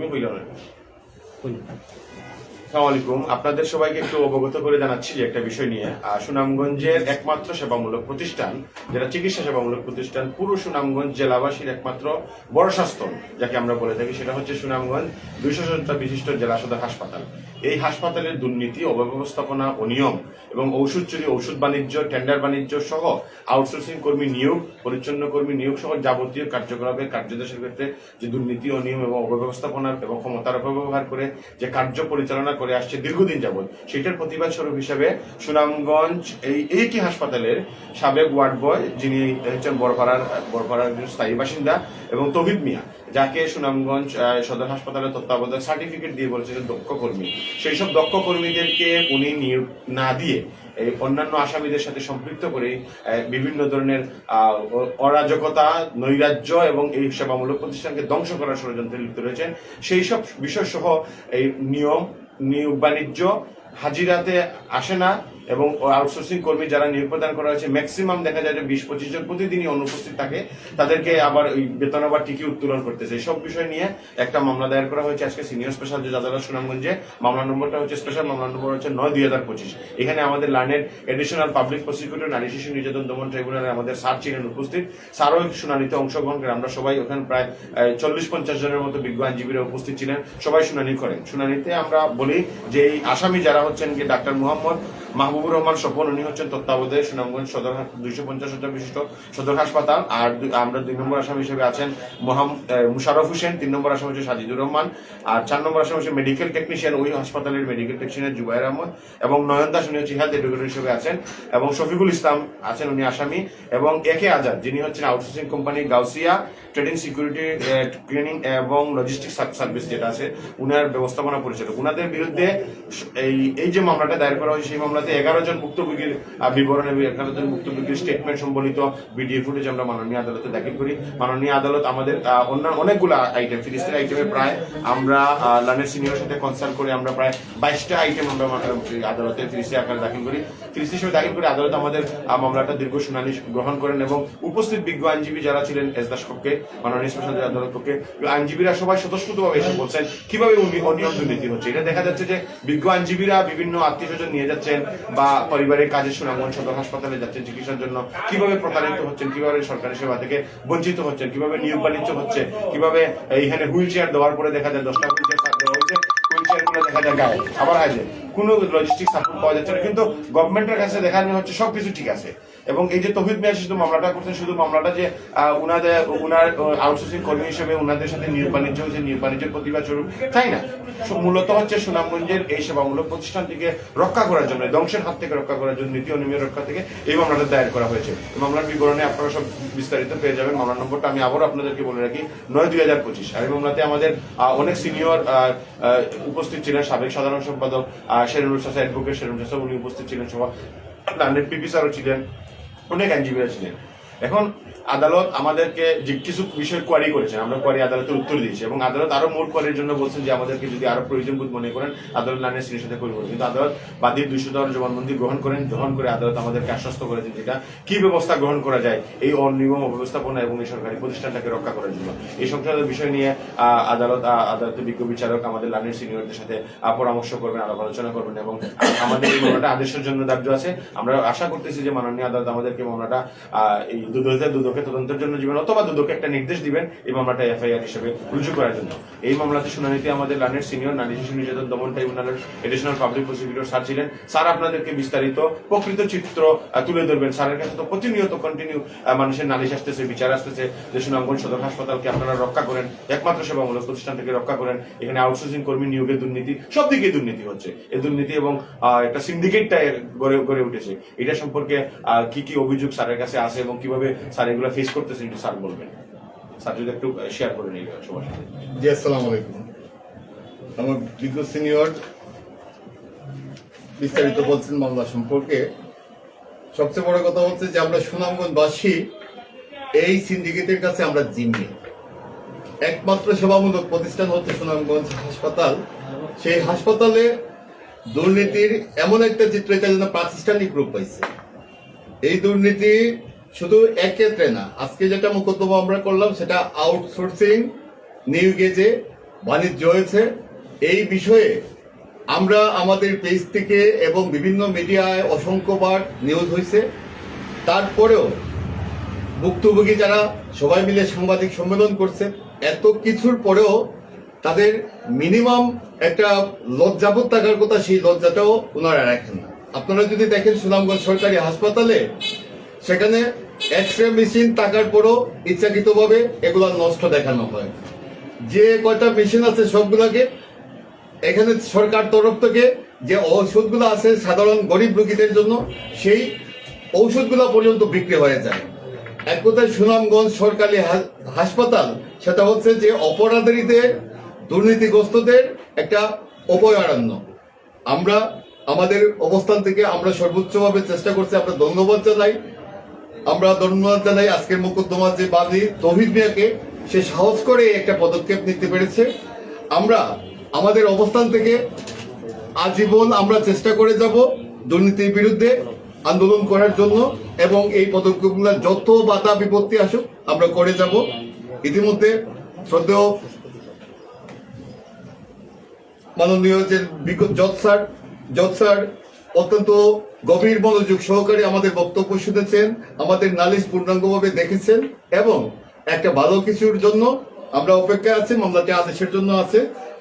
তুমি হইল না সালাম আলাইকুম। আপনাদের সবাইকে একটু অবগত করে জানাচ্ছি যে একটা বিষয় নিয়ে সুনামগঞ্জের একমাত্র সেবামূলক প্রতিষ্ঠান, যেটা চিকিৎসা সেবামূলক প্রতিষ্ঠান, পুরো সুনামগঞ্জ জেলাবাসীর একমাত্র বড় স্বাস্থ্য, যাকে আমরা বলে থাকি, সেটা হচ্ছে সুনামগঞ্জ দুইশো বিশিষ্ট জেলা সদর হাসপাতাল। এই হাসপাতালের দুর্নীতি, অব্যবস্থাপনা অনিয়ম এবং ঔষধ চুরি, ঔষধ বাণিজ্য টেন্ডার বাণিজ্য সহ আউটসোর্সিং কর্মী নিয়োগ, পরিচ্ছন্ন কর্মী নিয়োগ সহ যাবতীয় কার্যকলাপের কার্যদেশের ক্ষেত্রে যে দুর্নীতি, অনিয়ম এবং অব্যবস্থাপনার এবং ক্ষমতার অপব্যবহার করে যে কার্য পরিচালনা করে আসছে দীর্ঘদিন যাবৎ। সেটার প্রতিবাদ স্বরূপ হিসেবে সুনামগঞ্জ এই কি হাসপাতালের সাবেক ওয়ার্ড বয়, যিনি হচ্ছেন বড়পাড়ার বড়পাড়ার একজন স্থায়ী বাসিন্দা, এবং তহিদ মিয়া, যাকে সুনামগঞ্জ সদর হাসপাতালের তত্ত্বাবধায়ক সার্টিফিকেট দিয়ে বলেছিলেন দক্ষ কর্মী। সেই সব দক্ষ কর্মীদেরকে উনি নিয়োগ না দিয়ে এই অন্যান্য আসামিদের সাথে সম্পৃক্ত করে বিভিন্ন ধরনের অরাজকতা, নৈরাজ্য এবং এই সেবামূলক প্রতিষ্ঠানকে ধ্বংস করার ষড়যন্ত্রে লিপ্ত রয়েছেন। সেই সব বিষয় সহ এই নিয়ম নিয়োগ বাণিজ্য হাজিরাতে আসে না। এবং আউটসোর্সিং কর্মী যারা নিয়োগ প্রদান করা হয়েছে ম্যাক্সিমাম দেখা যায় যে বিশ পঁচিশ জন প্রতিদিনই অনুপস্থিত থাকে। তাদেরকে আবার ওই বেতন আবার টিকি উত্তোলন করতেছে। সব বিষয় নিয়ে একটা মামলা দায়ের করা হয়েছে আজকে সিনিয়র স্পেশাল জজ আদালত সুনামগঞ্জে। মামলা নম্বরটা হচ্ছে স্পেশাল মামলা নম্বর হচ্ছে নয় দুই হাজার পঁচিশ। এখানে আমাদের লার্নের এডিশনাল পাবলিক প্রসিকিউটর নারী শিশু নির্যাতন দমন ট্রাইব্যুনালে আমাদের স্যার ছিলেন উপস্থিত। স্যারও শুনানিতে অংশগ্রহণ করে আমরা সবাই ওখানে প্রায় চল্লিশ পঞ্চাশ জনের মতো বিজ্ঞ আইনজীবীরা উপস্থিত ছিলেন। সবাই শুনানি করেন। শুনানিতে আমরা বলি যে এই আসামি যারা হচ্ছেন কি ডাক্তার মোহাম্মদ মাহবুবুর রহমান স্বপন উনি হচ্ছেন তত্ত্বাবধায়ক, সুনামগঞ্জ সদর দুইশো পঞ্চাশ হাজার বিশিষ্ট সদর হাসপাতাল। আর আমরা দুই নম্বর আসামি হিসেবে আছেন মুশারফ হোসেন, তিন নম্বর আসামি হচ্ছে সাজিদুর রহমান, আর চার নম্বর আসামি হচ্ছে মেডিকেল টেকনিশিয়ান ওই হাসপাতালের মেডিকেল টেকনিশিয়ান জুবাইর আহমদ, এবং নয়ন দাস, উনি হচ্ছে হেলথ এডুকেটর হিসেবে আছেন, এবং শফিকুল ইসলাম আছেন, উনি আসামি, এবং একে আজাদ, যিনি হচ্ছেন outsourcing company Gausia trading security training এবং লজিস্টিক সার্ভিস যেটা আছে, উনার ব্যবস্থাপনা পরিচালক। উনাদের বিরুদ্ধে এই এই যে মামলাটা দায়ের করা হয়েছে, সেই মামলাতে এগারো জন ভুক্তভোগীর বিবরণ এবং এগারো জন ভুক্তভোগীর স্টেটমেন্ট সম্বলিত ভিডিও ফুটেজ আমরা মাননীয় আদালতে দাখিল করি। মাননীয় আদালত আমাদের অন্য, অনেকগুলো আইটেম ফিরিস্তির আইটেমে প্রায় আমরা লানের সিনিয়র সাথে কনসাল্ট করে আমরা প্রায় বাইশটা আইটেম আমরা আদালতে ফিরিস্তি আকারে দাখিল করি। ফিরিস্তি হিসেবে দাখিল করে আদালত আমাদের মামলাটা দীর্ঘ শুনানি গ্রহণ করেন এবং উপস্থিত বিজ্ঞ আইনজীবী যারা ছিলেন, এসদাস কক্ষে মাননীয় স্পেশাল আদালত কক্ষে আইনজীবীরা সবাই স্বতঃস্ফূর্তভাবে এসে বলছেন, কীভাবে অনিয়ম দুর্নীতি হচ্ছে? এটা দেখা যাচ্ছে যে বিজ্ঞ আইনজীবীরা বিভিন্ন আত্মীয় স্বজন নিয়ে যাচ্ছেন বা পরিবারের কাজের সুনামগঞ্জ সদর হাসপাতালে যাচ্ছেন চিকিৎসার জন্য কীভাবে প্রতারিত হচ্ছেন, কীভাবে সরকারি সেবা থেকে বঞ্চিত হচ্ছেন, কীভাবে নিয়োগ বাণিজ্য হচ্ছে, কীভাবে এইখানে হুইল চেয়ার দেওয়ার পরে দেখা যায় দশটা হুইল চেয়ার দেওয়া হয়েছে, হুইল দেখা যায় গায়ে। আবার হাজে কোনো লজিস্টিক সাপোর্ট পাওয়া যাচ্ছে না, কিন্তু গভর্নমেন্টের কাছে দেখানো হচ্ছে সবকিছু ঠিক আছে। এবং এই যে তহিদ মিয়া শুধু মামলাটা করছেন, শুধু মামলাটা যে উনাদের, উনার আউটসোর্সিং কর্মী হিসেবে উনাদের সাথে নিয়োগ বাণিজ্য হয়েছে, নিয়োগ বাণিজ্যের প্রতিবাদ স্বরূপ, তাই না? মূলত হচ্ছে সুনামগঞ্জের এই সেবামূলক প্রতিষ্ঠানটিকে রক্ষা করার জন্য, ধ্বংসের হাত থেকে রক্ষা করার জন্য নীতি অনিয়মের রক্ষা থেকে এই মামলাটা দায়ের করা হয়েছে। মামলার বিবরণে আপনারা সব বিস্তারিত পেয়ে যাবেন। মামলার নম্বরটা আমি আবারও আপনাদেরকে বলে রাখি, নয় দুই হাজার পঁচিশ। আর এই মামলাতে আমাদের অনেক সিনিয়র উপস্থিত ছিলেন সাবেক সাধারণ সম্পাদক শেরুল চাষা অ্যাডভোকেট শেরুল চাষা উনি উপস্থিত ছিলেন সভা লান্ডের পিপি স্যারও ছিলেন। অনেক আইনজীবীরা ছিলেন এখন আদালত আমাদেরকে যে কিছু বিষয় কোয়ারি করেছেন, আমরা কোয়ারি আদালতের উত্তর দিয়েছি এবং আদালত আরও মোট কোয়ারির জন্য বলছেন যে আমাদেরকে যদি আরও প্রয়োজন বোধ মনে করেন, আদালত লাইনের সিনের সাথে করবেন কিন্তু আদালত বাদীর দুইশো দেওয়ার জবানবন্দি গ্রহণ করেন, গ্রহণ করে আদালত আমাদেরকে আশ্বস্ত করেছেন যেটা কি ব্যবস্থা গ্রহণ করা যায় এই অনিয়ম, অব্যবস্থাপনা এবং এই সরকারি প্রতিষ্ঠানটাকে রক্ষা করার জন্য। এই সংক্রান্ত বিষয় নিয়ে আদালত আদালতের বিজ্ঞ বিচারক আমাদের লাইনের সিনিয়রদের সাথে পরামর্শ করবেন, আলাপ আলোচনা করবেন এবং আমাদের এই মামলাটা আদেশের জন্য ধার্য আছে। আমরা আশা করতেছি যে মাননীয় আদালত আমাদেরকে মামলাটা এই দুদকের দুদকে তদন্তের জন্য দিবেন, অথবা দুদকে একটা নির্দেশ দিবেন এই মামলাটা এফআইআর হিসেবে রুজু করার জন্য। এই মামলাতে শুনানিতে আমাদের লানের সিনিয়র নারী শিশু নির্যাতন দমন ট্রাইব্যুনালের এডিশনাল পাবলিক প্রসিকিউটর স্যার ছিলেন। স্যার আপনাদেরকে বিস্তারিত প্রকৃত চিত্র তুলে ধরবেন। স্যারের কাছে তো প্রতিনিয়ত কন্টিনিউ মানুষের নালিশ আসতেছে, বিচার আসতেছে। যে সুনামগঞ্জ সদর হাসপাতালকে আপনারা রক্ষা করেন, একমাত্র সেবামূলক প্রতিষ্ঠান থেকে রক্ষা করেন। এখানে আউটসোর্সিং কর্মী নিয়োগের দুর্নীতি, সব দিকে দুর্নীতি হচ্ছে। এই দুর্নীতি এবং একটা সিন্ডিকেটটা গড়ে গড়ে উঠেছে। এটা সম্পর্কে কি কি অভিযোগ স্যারের কাছে আছে এবং কীভাবে স্যার এগুলো ফেস করতেছেন, একটু স্যার বলবেন। স্যার, যদি একটু শেয়ার করেন এই সবার সাথে। জি, আসসালামু আলাইকুম। আমার বিজ্ঞ সিনিয়র বিস্তারিত বলছেন মামলা সম্পর্কে। সবচেয়ে বড় কথা হচ্ছে যে, আমরা সুনামগঞ্জবাসী, এই সিন্ডিকেটের কাছে আমরা জিম্মি। একমাত্র সেবামূলক প্রতিষ্ঠান হচ্ছে সুনামগঞ্জ হাসপাতাল। সেই হাসপাতালে দুর্নীতির এমন একটা চিত্র এটা যেন প্রাতিষ্ঠানিক রূপ পাইছে। এই দুর্নীতি শুধু এক ক্ষেত্রে না, আজকে যেটা মোকদ্দমা আমরা করলাম সেটা আউটসোর্সিং নিয়োগে যে বাণিজ্য হয়েছে। এই বিষয়ে আমরা আমাদের পেজ থেকে এবং বিভিন্ন মিডিয়ায় অসংখ্যবার নিউজ হয়েছে। তারপরেও ভুক্তভোগী যারা সবাই মিলে সাংবাদিক সম্মেলন করছে, এত কিছুর পরেও তাদের মিনিমাম একটা লজ্জাবোধ থাকার কথা, সেই লজ্জাটাও ওনারা রাখেন না। আপনারা যদি দেখেন সুনামগঞ্জ সরকারি হাসপাতালে সেখানে এক্স রে মেশিন থাকার পরও ইচ্ছাকৃতভাবে এগুলো নষ্ট দেখানো হয়। যে কয়টা মেশিন আছে সবগুলোকে এখানে সরকার তরফ থেকে যে ঔষধগুলো আছে সাধারণ গরিব রোগীদের জন্য, সেই ঔষধগুলো পর্যন্ত বিক্রি হয়ে যায়। এক কথায় সুনামগঞ্জ সরকারি হাসপাতাল, সেটা হচ্ছে যে অপরাধীদের, দুর্নীতিগ্রস্তদের একটা অভয়ারণ্য। আমরা, আমাদের অবস্থান থেকে আমরা সর্বোচ্চভাবে চেষ্টা করছি, আমরা ধন্যবাদ জানাই। আমরা ধন্যবাদ জানাই আজকের মোকদ্দমা যে বাদী তহিদ মিয়াকে। সে সাহস করে একটা পদক্ষেপ নিতে পেরেছে। আমরা আমাদের অবস্থান থেকে আজীবন আমরা চেষ্টা করে যাব দুর্নীতির বিরুদ্ধে আন্দোলন করার জন্য এবং এই পদক্ষেপগুলো যত বাধা বিপত্তি আসুক আমরা করে যাব। ইতিমধ্যে শ্রদ্ধেয় মাননীয় যে বিগত জজ স্যার জজ স্যার অত্যন্ত গভীর মনোযোগ সহকারে আমাদের বক্তব্য শুনেছেন, আমাদের নালিশ পূর্ণাঙ্গভাবে দেখেছেন এবং একটা ভালো কিছুর জন্য আমরা অপেক্ষায় আছি, মামলাটি আদেশের জন্য আছে।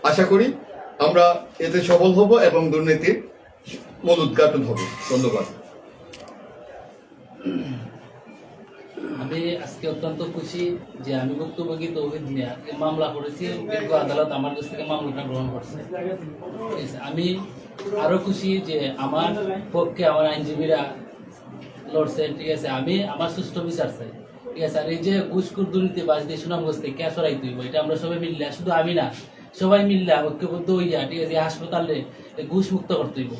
আশা করি আমরা এতে সফল হব এবং দুর্নীতির মূল উদ্ঘাটন হবে। ধন্যবাদ। আমি আজকে অত্যন্ত খুশি যে আমি ভুক্তভোগী তৌহিদ মিয়া। মামলা করেছি, বিজ্ঞ আদালত আমার কাছ থেকে মামলাটা গ্রহণ করছে। আমি আরও খুশি যে আমার পক্ষে আমার আইনজীবীরা লড়ছে, ঠিক আছে, আমি আমার সুষ্ঠু বিচার চাই। ঠিক আছে, আর এই যে ঘুষখুর দুর্নীতি বাস দিয়ে সুনামগঞ্জ থেকে সরাই তুইব, এটা আমরা সবাই মিললে শুধু আমি না, সবাই মিললে ঐক্যবদ্ধ হইয়া, ঠিক আছে হাসপাতালে ঘুষ মুক্ত করতে হইব।